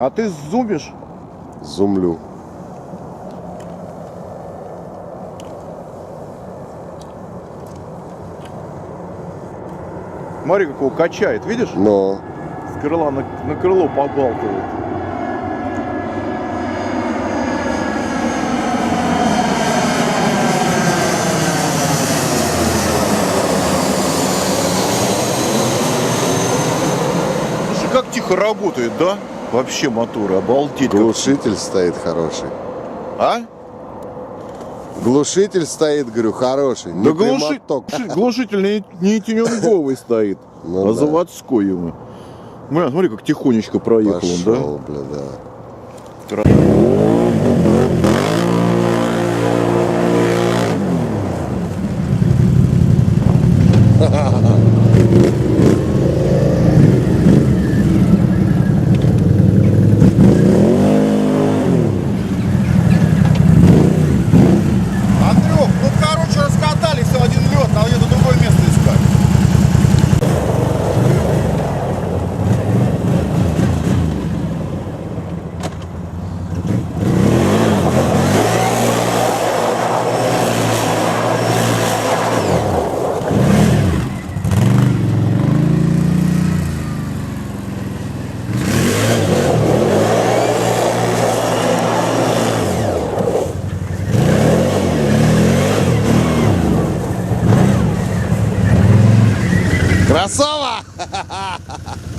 А ты зубишь? Зумлю. Смотри, как его качает, видишь? Но С крыла на, на крыло побалтывает. Слушай, как тихо работает, да? Вообще моторы, обалдеть. глушитель стоит хороший. А? Глушитель стоит, говорю, хороший. Не Да прямоток. глуши- глушитель не, не тюнинговый стоит, Ну а да. заводской ему. Бля, смотри, как тихонечко проехал он, да? Бля, да. Красава!